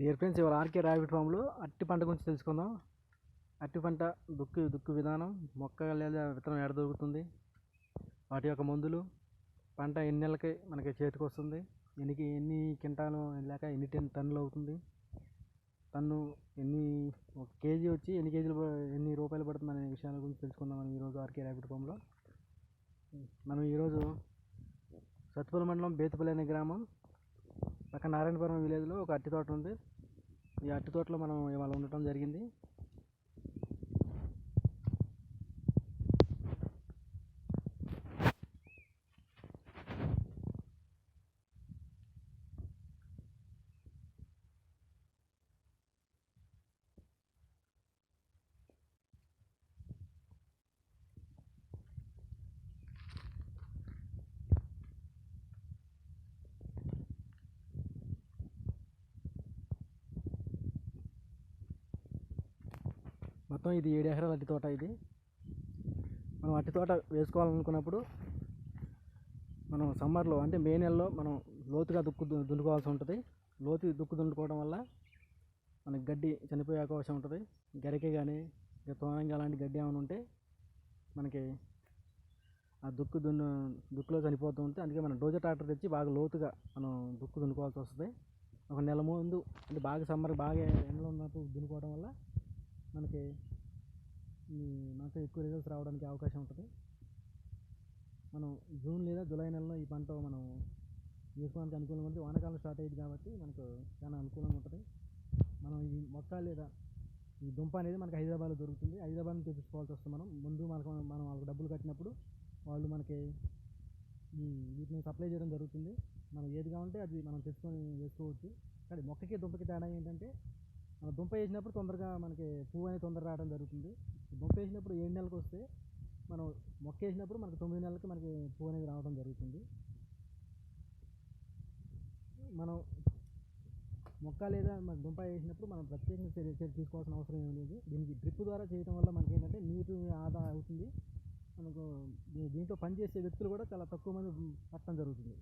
Dear friends ఇవాళ RK rabbit ఫామ్లో అట్టి పంట గురించి తెలుసుకుందాం. అట్టి పంట దుక్కు దుక్కు విధానం మొక్క లేదా విత్తనం ఎడ దొరుకుతుంది వాటి యొక్క మందులు పంట ఎన్ని నెలలకి మనకి చేతికి వస్తుంది ఎన్ని ఎన్ని క్వింటాలు లేక ఎన్ని టెన్ టన్నులు అవుతుంది టన్ను ఎన్ని ఒక కేజీ వచ్చి ఎన్ని కేజీలు ఎన్ని రూపాయలు పడుతుంది అనే విషయాల గురించి తెలుసుకుందాం మనం ఈరోజు ఆర్కే ర్యాబిట్ ఫామ్లో మనం ఈరోజు సత్తుపల్లి మండలం బేతుపల్లి అనే గ్రామం పక్కన నారాయణపురం విలేజ్లో ఒక అట్టి తోట ఉంది. ఈ అరటి తోటలో మనం ఇవాళ ఉండటం జరిగింది. మొత్తం ఇది ఏడు ఎకరాల అట్టి తోట ఇది. మనం అట్టి తోట వేసుకోవాలనుకున్నప్పుడు మనం సమ్మర్లో అంటే మే నెలలో మనం లోతుగా దుక్కు దు- దున్నుకోవాల్సి ఉంటుంది. లోతు దుక్కు దున్నుకోవడం వల్ల మనకి గడ్డి చనిపోయే అవకాశం ఉంటుంది. గరికె కానీ ఇక తోనంగా అలాంటి గడ్డి ఏమైనా ఉంటే మనకి ఆ దుక్కు దున్ను దుక్కులో చనిపోతూ ఉంటే అందుకే మనం డోజర్ ట్రాక్టర్ తెచ్చి బాగా లోతుగా మనం దుక్కు దున్నుకోవాల్సి వస్తుంది. ఒక నెల ముందు అంటే బాగా సమ్మర్ బాగా ఎండలో ఉన్నప్పుడు దున్నుకోవడం వల్ల మనకి ఈ ఎక్కువ రిజల్ట్స్ రావడానికి అవకాశం ఉంటుంది. మనం జూన్ లేదా జూలై నెలలో ఈ పంట మనం వేసుకోవడానికి అనుకూలంగా ఉంటుంది వానాకాలం స్టార్ట్ అయ్యింది కాబట్టి మనకు చాలా అనుకూలంగా ఉంటుంది. మనం ఈ మొక్క లేదా ఈ దుంప అనేది మనకి హైదరాబాద్లో దొరుకుతుంది. హైదరాబాద్ నుంచి తెచ్చుకోవాల్సి వస్తుంది మనం. ముందు మనకు మనం వాళ్ళకి డబ్బులు కట్టినప్పుడు వాళ్ళు మనకి ఈ వీటిని సప్లై చేయడం జరుగుతుంది. మనం ఏది కావాలంటే అది మనం తెచ్చుకొని వేసుకోవచ్చు. కానీ మొక్కకి దుంపకి తేడా ఏంటంటే దుంప వేసినప్పుడు తొందరగా మనకి పువ్వు అనేది తొందరగా రావడం జరుగుతుంది. దుంప వేసినప్పుడు ఏడు నెలలకు వస్తే మనం మొక్క వేసినప్పుడు మనకి తొమ్మిది నెలలకి మనకి పువ్వు అనేది రావడం జరుగుతుంది. మనం మొక్క లేదా మన దుంప వేసినప్పుడు మనం ప్రత్యేకంగా చర్య చర్య తీసుకోవాల్సిన అవసరం ఏమీ లేదు. దీనికి డ్రిప్ ద్వారా చేయడం వల్ల మనకి ఏంటంటే నీరు ఆదా అవుతుంది. మనకు దీ- దీంట్లో పనిచేసే వ్యక్తులు కూడా చాలా తక్కువ మంది పట్టడం జరుగుతుంది.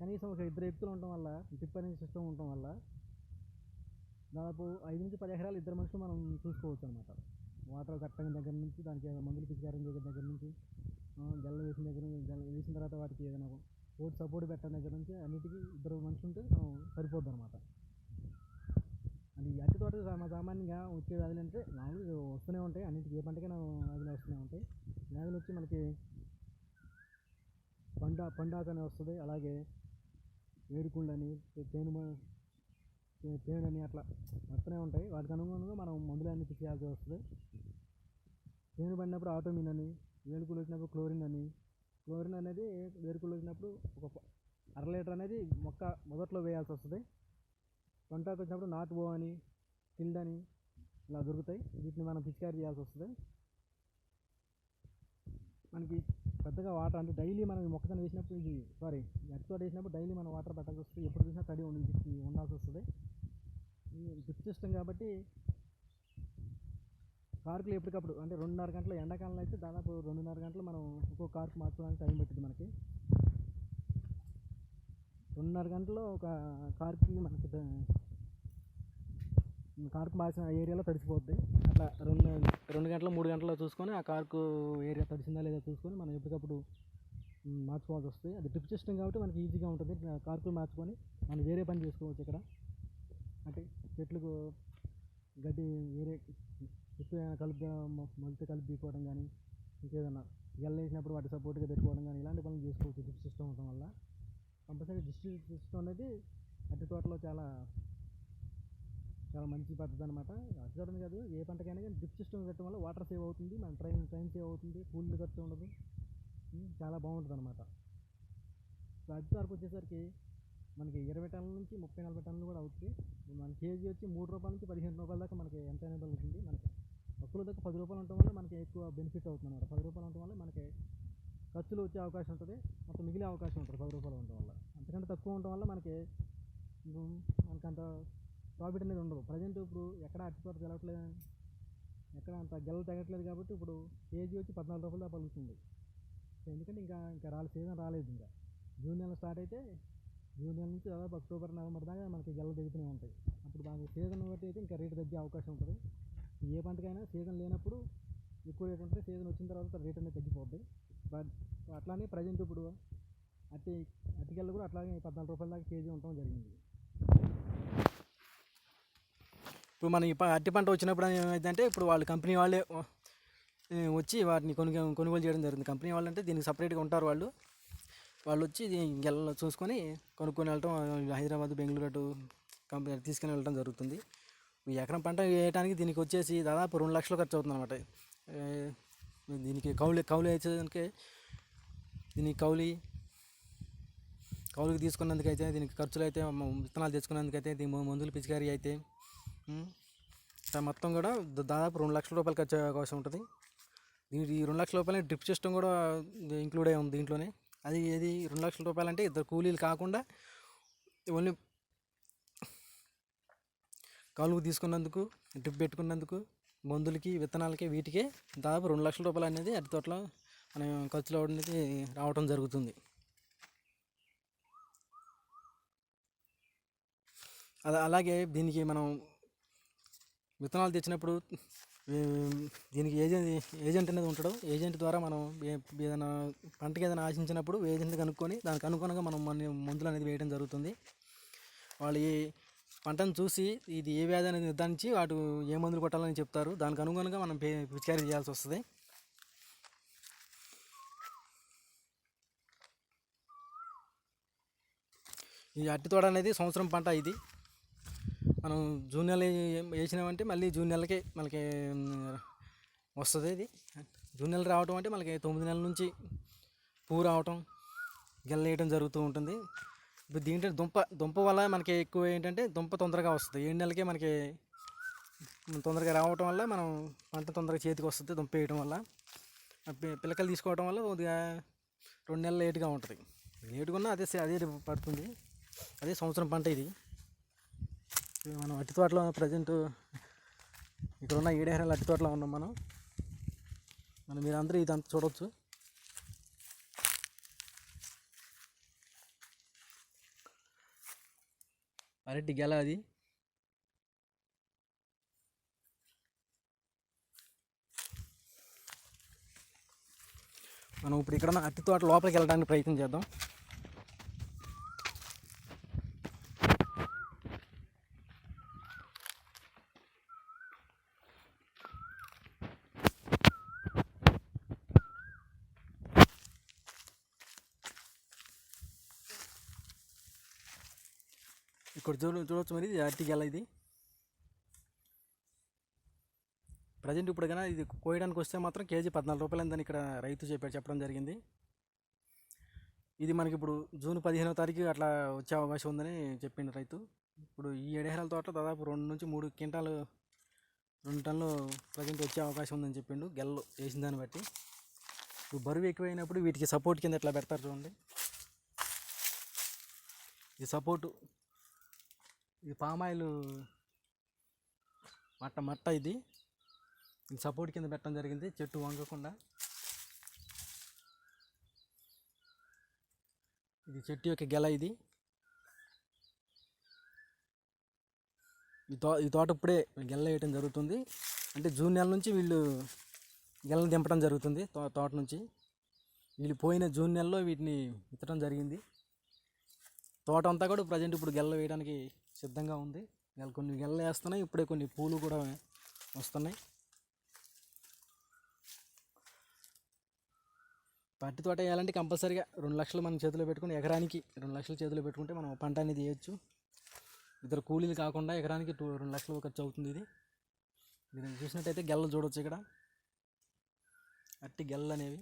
కనీసం ఒక ఇద్దరు వ్యక్తులు ఉండటం వల్ల డ్రిప్ అనే సిస్టమ్ ఉండటం వల్ల దాదాపు ఐదు నుంచి పది ఎకరాలు ఇద్దరు మనుషులు మనం చూసుకోవచ్చు అనమాట వాటర్ కట్టడం దగ్గర నుంచి దానికి ఏదైనా మందులు పిచికారం చేయడం దగ్గర నుంచి ఆ, జల్ల వేసిన దగ్గర నుంచి జల్ల వేసిన తర్వాత వాటికి ఏదైనా ఓటు సపోర్ట్ పెట్టడం దగ్గర నుంచి అన్నిటికీ ఇద్దరు మనుషులు ఉంటే సరిపోద్ది అనమాట అది అట్టి తోట సామాన్యంగా వచ్చే వ్యాధులు అంటే మామూలుగా వస్తూనే ఉంటాయి. అన్నిటికీ ఏ పంటకైనా వ్యాధులు వస్తూనే ఉంటాయి. వ్యాధులు వచ్చి మనకి పండా పండాకనే అని వస్తుంది. అలాగే వేరుకుళ్ళని తేను తేను అని అట్లా వస్తూనే ఉంటాయి. వాటికి అనుగుణంగా మనం మందులన్నీ పిచ్చేయాల్సి వస్తుంది. తేను పడినప్పుడు ఆటోమిన్ అని వేరుకులు వచ్చినప్పుడు క్లోరిన్ అని. క్లోరిన్ అనేది వేరుకులు వచ్చినప్పుడు ఒక అర లీటర్ అనేది మొక్క మొదట్లో వేయాల్సి వస్తుంది. పంటకు వచ్చినప్పుడు నాట్ బో అని కిల్డ్ అని ఇలా దొరుకుతాయి. వీటిని మనం పిచికారీ చేయాల్సి వస్తుంది. మనకి పెద్దగా వాటర్ అంటే డైలీ మనం మొక్కజొన్న వేసినప్పుడు ఇది సారీ ఎర్తోట వేసినప్పుడు డైలీ మనం వాటర్ పెట్టాల్సి వస్తుంది. ఎప్పుడు చూసినా తడి ఉండి ఉండాల్సి వస్తుంది. డ్రిప్ సిస్టమ్ కాబట్టి కార్కులు ఎప్పటికప్పుడు అంటే రెండున్నర గంటలు ఎండాకాలంలో అయితే దాదాపు రెండున్నర గంటలు మనం ఒక్కో కార్కు మార్చుకోవడానికి టైం పట్టింది మనకి. రెండున్నర గంటల్లో ఒక కార్కి మనకి కార్కు మార్చిన ఏరియాలో తడిసిపోద్ది. అట్లా రెండు రెండు గంటలు మూడు గంటల్లో చూసుకొని ఆ కార్కు ఏరియా తడిసిందా లేదా చూసుకొని మనం ఎప్పటికప్పుడు మార్చుకోవాల్సి వస్తుంది. అది డ్రిప్ సిస్టమ్ కాబట్టి మనకి ఈజీగా ఉంటుంది. కార్కులు మార్చుకొని మనం వేరే పని చేసుకోవచ్చు ఇక్కడ. అంటే చెట్లకు గడ్డి వేరే చెట్టు ఏమైనా కలుపు మొలితే కలిపి తీసుకోవడం కానీ ఇంకేదన్నా గెల్ల వేసినప్పుడు వాటి సపోర్ట్గా పెట్టుకోవడం కానీ ఇలాంటి పనులు చేసుకోవచ్చు డ్రిప్ సిస్టమ్ ఉండటం వల్ల. కంపల్సరీ డిస్ట్రిక్ట్ సిస్టమ్ అనేది అట్టి తోటలో చాలా చాలా మంచి పద్ధతి అనమాట అట్టి తోటని కాదు ఏ పంటకైనా కానీ డ్రిప్ సిస్టమ్ పెట్టడం వల్ల వాటర్ సేవ్ అవుతుంది మన ట్రైన్ ట్రైన్ సేవ్ అవుతుంది కూలీలు ఖర్చు ఉండదు. చాలా బాగుంటుంది అనమాట అట్టి తోటకు వచ్చేసరికి మనకి ఇరవై టన్నుల నుంచి ముప్పై నలభై టన్నులు కూడా అవుతుంది. మన కేజీ వచ్చి మూడు రూపాయల నుంచి పదిహేను రూపాయల దాకా మనకి ఎంత అనేది అవుతుంది మనకి తక్కువ దగ్గర పది రూపాయలు ఉండటం వల్ల మనకి ఎక్కువ బెనిఫిట్ అవుతుంది అనమాట పది రూపాయలు ఉండటం వల్ల మనకి ఖర్చులు వచ్చే అవకాశం ఉంటుంది. మొత్తం మిగిలే అవకాశం ఉంటుంది పది రూపాయలు ఉండటం వల్ల. అంతకంటే తక్కువ ఉండటం వల్ల మనకి మనకంత ప్రాఫిట్ అనేది ఉండదు. ప్రజెంట్ ఇప్పుడు ఎక్కడ అట్టి తోట తెలవట్లేదు ఎక్కడ అంత గెల్ల తగ్గట్లేదు కాబట్టి ఇప్పుడు కేజీ వచ్చి పద్నాలుగు రూపాయలు దాకా పలుకుతుంది. ఎందుకంటే ఇంకా ఇంకా రాలే సీజన్ రాలేదు ఇంకా. జూన్ నెల స్టార్ట్ అయితే జూన్ నెల నుంచి దాదాపు అక్టోబర్ నవంబర్ దాకా మనకి గెలలు దిగుతూనే ఉంటాయి. అప్పుడు దాని సీజన్ బట్టి అయితే ఇంకా రేటు తగ్గే అవకాశం ఉంటుంది. ఏ పంటకైనా సీజన్ లేనప్పుడు ఎక్కువ రేటు ఉంటుంది సీజన్ వచ్చిన తర్వాత రేట్ అనేది తగ్గిపోద్ది. బట్ అట్లానే ప్రజెంట్ ఇప్పుడు అట్టి అట్టికెళ్ళు కూడా అట్లాగే పద్నాలుగు రూపాయల దాకా కేజీ ఉండటం జరిగింది. ఇప్పుడు మన ఈ అట్టి పంట వచ్చినప్పుడు ఏమైందంటే ఇప్పుడు వాళ్ళు కంపెనీ వాళ్ళే వచ్చి వాటిని కొను కొనుగోలు చేయడం జరుగుతుంది. కంపెనీ వాళ్ళు అంటే దీనికి సపరేట్గా ఉంటారు వాళ్ళు. వాళ్ళు వచ్చి గెలలో చూసుకొని కొనుక్కొని వెళ్ళటం హైదరాబాద్ బెంగళూరు అటు కంపెనీ తీసుకుని వెళ్ళడం జరుగుతుంది. ఈ ఎకరం పంట వేయడానికి దీనికి వచ్చేసి దాదాపు రెండు లక్షలు ఖర్చు అవుతుంది అనమాట దీనికి కౌలు కౌలు వేసేదానికి దీనికి కౌలి కౌలుకి తీసుకున్నందుకైతే దీనికి ఖర్చులు అయితే విత్తనాలు తెచ్చుకున్నందుకైతే దీని మందులు పిచికారీ అయితే మొత్తం కూడా దాదాపు రెండు లక్షల రూపాయలు ఖర్చు అవకాశం ఉంటుంది. దీనికి ఈ రెండు లక్షల రూపాయలని డ్రిప్ సిస్టమ్ కూడా ఇంక్లూడ్ అయి ఉంది దీంట్లోనే. అది ఏది? రెండు లక్షల రూపాయలు అంటే ఇద్దరు కూలీలు కాకుండా ఓన్లీ కౌలుకు తీసుకున్నందుకు డ్రిప్ పెట్టుకున్నందుకు మందులకి విత్తనాలకి వీటికే దాదాపు రెండు లక్షల రూపాయలు అనేది అరటి తోటలో మనం ఖర్చులు అనేది రావటం జరుగుతుంది. అలా అలాగే దీనికి మనం విత్తనాలు తెచ్చినప్పుడు దీనికి ఏజెంట్ ఏజెంట్ అనేది ఉంటాడు. ఏజెంట్ ద్వారా మనం ఏదైనా పంటకి ఏదైనా ఆశించినప్పుడు ఏజెంట్ కనుక్కొని దానికి అనుగుణంగా మనం మన మందులు అనేది వేయడం జరుగుతుంది. వాళ్ళు ఈ పంటను చూసి ఇది ఏ వ్యాధి అనేది నిర్ధారించి వాటి ఏ మందులు కొట్టాలని చెప్తారు. దానికి అనుగుణంగా మనం పిచికారీ చేయాల్సి వస్తుంది. ఈ అట్టి తోడ అనేది సంవత్సరం పంట ఇది. మనం జూన్ నెల వేసినామంటే మళ్ళీ జూన్ నెలకే మనకి వస్తుంది ఇది. జూన్ నెల రావటం అంటే మనకి తొమ్మిది నెలల నుంచి పువ్వు రావటం గెల్ల వేయటం జరుగుతూ ఉంటుంది. ఇప్పుడు దీంట్లో దుంప దుంప వల్ల మనకి ఎక్కువ ఏంటంటే దుంప తొందరగా వస్తుంది. ఏడు నెలలకే మనకి తొందరగా రావటం వల్ల మనం పంట తొందరగా చేతికి వస్తుంది దుంప వేయటం వల్ల. పిల్లకలు పిలకలు తీసుకోవటం వల్ల కొద్దిగా రెండు నెలలు లేటుగా ఉంటుంది. లేటుగా ఉన్నా అదే అదే పడుతుంది. అదే సంవత్సరం పంట ఇది. మనం అట్టి తోటలో ప్రజెంట్ ఇక్కడ ఉన్న ఏడేహరాల అట్టి తోటలో ఉన్నాం మనం. మనం మీరందరూ ఇదంతా చూడవచ్చు అరటి గెల అది. మనం ఇప్పుడు ఇక్కడ ఉన్న అట్టి తోట లోపలికి వెళ్ళడానికి ప్రయత్నం చేద్దాం. ఇక్కడ చూడ చూడవచ్చు మరి ఇది అరటి ఇది. ప్రజెంట్ ఇప్పుడు కన్నా ఇది కోయడానికి వస్తే మాత్రం కేజీ పద్నాలుగు రూపాయలు అందని ఇక్కడ రైతు చెప్పాడు చెప్పడం జరిగింది. ఇది మనకి ఇప్పుడు జూన్ పదిహేనో తారీఖు అట్లా వచ్చే అవకాశం ఉందని చెప్పిండు రైతు. ఇప్పుడు ఈ ఏడేహరాల తోట దాదాపు రెండు నుంచి మూడు క్వింటాలు రెండు టన్నులు ప్రజెంట్ వచ్చే అవకాశం ఉందని చెప్పిండు గెల్లు వేసిన దాన్ని బట్టి. ఇప్పుడు బరువు ఎక్కువైనప్పుడు వీటికి సపోర్ట్ కింద ఎట్లా పెడతారు చూడండి. ఇది సపోర్టు ఇది పామాయిల్ మట్ట మట్ట ఇది. సపోర్ట్ కింద పెట్టడం జరిగింది. చెట్టు వంగకుండా. ఇది చెట్టు యొక్క గెల ఇది. ఈ తో ఈ తోట ఇప్పుడే గెల్ల వేయటం జరుగుతుంది. అంటే జూన్ నెల నుంచి వీళ్ళు గెలను దింపడం జరుగుతుంది తో తోట నుంచి. వీళ్ళు పోయిన జూన్ నెలలో వీటిని విత్తడం జరిగింది. తోట అంతా కూడా ప్రజెంట్ ఇప్పుడు గెల్ల వేయడానికి సిద్ధంగా ఉంది. గెల కొన్ని గెల్ల వేస్తున్నాయి. ఇప్పుడే కొన్ని పూలు కూడా వస్తున్నాయి. పట్టి తోట వేయాలంటే కంపల్సరీగా రెండు లక్షలు మనం చేతిలో పెట్టుకుని ఎకరానికి రెండు లక్షలు చేతిలో పెట్టుకుంటే మనం పంట అనేది వేయచ్చు. ఇద్దరు కూలీలు కాకుండా ఎకరానికి టూ రెండు లక్షలు ఖర్చు అవుతుంది ఇది. మీరు చూసినట్టయితే గెల్లలు చూడవచ్చు ఇక్కడ. అట్టి గెల్లలు అనేవి.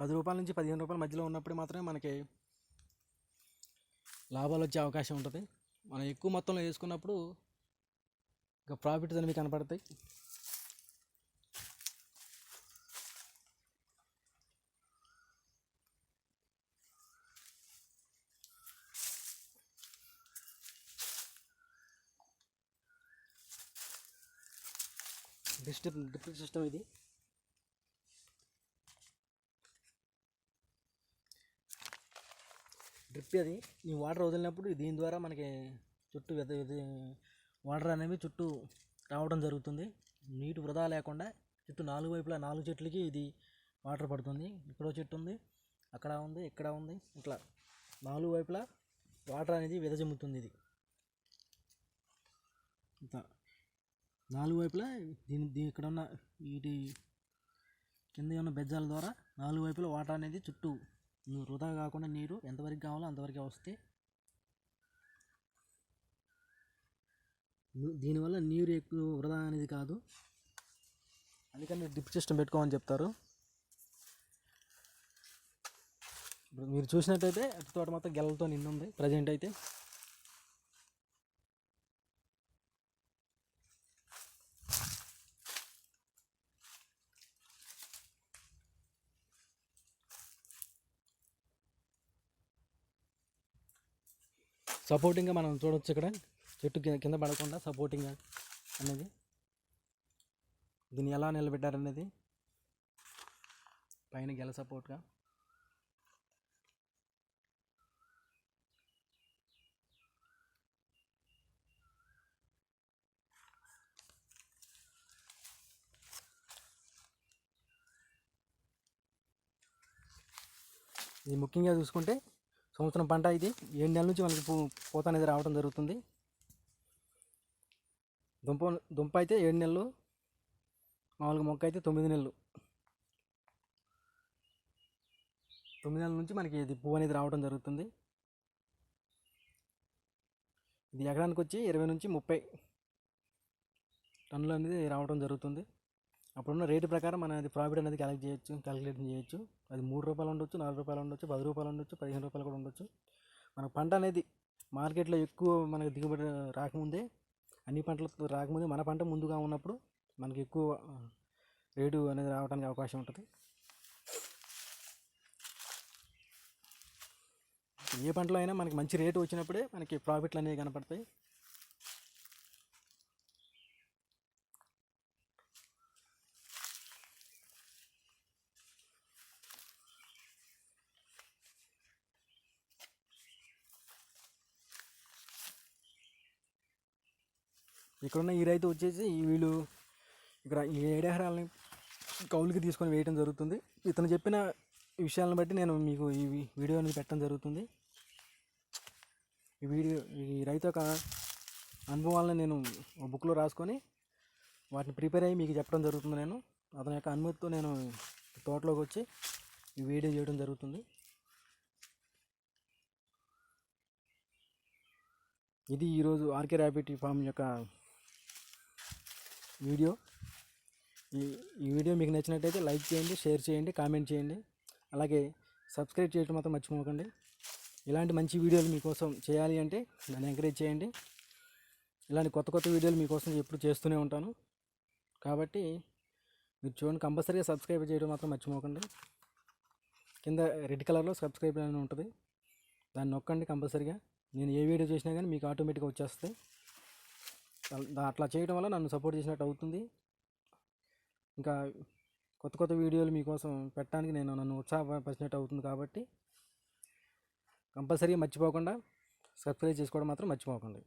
పది రూపాయల నుంచి పదిహేను రూపాయల మధ్యలో ఉన్నప్పుడు మాత్రమే మనకి లాభాలు వచ్చే అవకాశం ఉంటుంది. మనం ఎక్కువ మొత్తంలో వేసుకున్నప్పుడు ఇంకా ప్రాఫిట్స్ అనేవి కనపడతాయి. డ్రిప్ డ్రిప్ సిస్టమ్ ఇది. డ్రిప్ అది. ఈ వాటర్ వదిలినప్పుడు దీని ద్వారా మనకి చుట్టూ వెద వాటర్ అనేవి చుట్టూ రావడం జరుగుతుంది. నీటి వృధా లేకుండా చుట్టూ నాలుగు వైపులా నాలుగు చెట్లకి ఇది వాటర్ పడుతుంది. ఇక్కడో చెట్టు ఉంది అక్కడ ఉంది ఇక్కడ ఉంది ఇట్లా నాలుగు వైపులా వాటర్ అనేది విదజమ్ముతుంది ఇది. నాలుగు వైపులా దీని దీని ఇక్కడ ఉన్న వీటి కింద ఉన్న బెజ్జాల ద్వారా నాలుగు వైపులా వాటర్ అనేది చుట్టూ వృధా కాకుండా నీరు ఎంతవరకు కావాలో అంతవరకే వస్తే దీనివల్ల నీరు ఎక్కువ వృధా అనేది కాదు. అందుకని డ్రిప్ సిస్టమ్ పెట్టుకోమని చెప్తారు. ఇప్పుడు మీరు చూసినట్టయితే అటు తోట మొత్తం గెలలతో నిండుంది. ప్రజెంట్ అయితే సపోర్టింగ్గా మనం చూడొచ్చు ఇక్కడ. చెట్టు కింద కింద పడకుండా సపోర్టింగ్ అనేది. దీన్ని ఎలా నిలబెట్టారనేది. పైన గెల సపోర్ట్గా. ఇది ముఖ్యంగా చూసుకుంటే సంవత్సరం పంట ఇది. ఏడు నెలల నుంచి మనకి పూ పూత అనేది రావడం జరుగుతుంది. దుంప దుంప అయితే ఏడు నెలలు మామూలుగా మొక్క అయితే తొమ్మిది నెలలు. తొమ్మిది నెలల నుంచి మనకి ఇది పువ్వు అనేది రావడం జరుగుతుంది. ఇది ఎకరానికి వచ్చి ఇరవై నుంచి ముప్పై టన్నులు అనేది రావడం జరుగుతుంది. అప్పుడున్న రేటు ప్రకారం మనం అది ప్రాఫిట్ అనేది కలెక్ట్ చేయొచ్చు క్యాలిక్యులేట్ చేయొచ్చు. అది మూడు రూపాయలు ఉండొచ్చు నాలుగు రూపాయలు ఉండొచ్చు పది రూపాయలు ఉండొచ్చు పదిహేను రూపాయలు కూడా ఉండొచ్చు. మన పంట అనేది మార్కెట్లో ఎక్కువ మనకు దిగుబడి రాకముందే అన్ని పంటలతో రాకముందే మన పంట ముందుగా ఉన్నప్పుడు మనకి ఎక్కువ రేటు అనేది రావడానికి అవకాశం ఉంటుంది. ఏ పంటలో అయినా మనకి మంచి రేటు వచ్చినప్పుడే మనకి ప్రాఫిట్లు అనేవి కనపడతాయి. ఇక్కడున్న ఈ రైతు వచ్చేసి వీళ్ళు ఇక్కడ ఈ ఏడు కౌలుకి తీసుకొని వేయడం జరుగుతుంది. ఇతను చెప్పిన విషయాలను బట్టి నేను మీకు ఈ వీడియో అనేది పెట్టడం జరుగుతుంది. ఈ వీడియో ఈ రైతు యొక్క అనుభవాలను నేను బుక్లో రాసుకొని వాటిని ప్రిపేర్ అయ్యి మీకు చెప్పడం జరుగుతుంది నేను. అతని యొక్క అనుమతితో నేను తోటలోకి వచ్చి ఈ వీడియో చేయడం జరుగుతుంది. ఇది ఈరోజు ఆర్కే ర్యాబిట్ ఫామ్ యొక్క వీడియో. ఈ ఈ వీడియో మీకు నచ్చినట్టయితే లైక్ చేయండి షేర్ చేయండి కామెంట్ చేయండి. అలాగే సబ్స్క్రైబ్ చేయడం మాత్రం మర్చిపోకండి. ఇలాంటి మంచి వీడియోలు మీకోసం చేయాలి అంటే నన్ను ఎంకరేజ్ చేయండి. ఇలాంటి కొత్త కొత్త వీడియోలు మీకోసం ఎప్పుడు చేస్తూనే ఉంటాను. కాబట్టి మీరు చూడండి కంపల్సరీగా సబ్స్క్రైబ్ చేయడం మాత్రం మర్చిపోకండి. కింద రెడ్ కలర్లో సబ్స్క్రైబ్ అని ఉంటుంది. దాన్ని నొక్కండి కంపల్సరీగా. నేను ఏ వీడియో చేసినా కానీ మీకు ఆటోమేటిక్గా వచ్చేస్తాయి. అట్లా చేయడం వల్ల నన్ను సపోర్ట్ చేసినట్టు అవుతుంది. ఇంకా కొత్త కొత్త వీడియోలు మీకోసం పెట్టడానికి నేను నన్ను ఉత్సాహపరిచినట్టు అవుతుంది కాబట్టి కంపల్సరీ మర్చిపోకుండా సబ్స్క్రైబ్ చేసుకోవడం మాత్రం మర్చిపోకండి.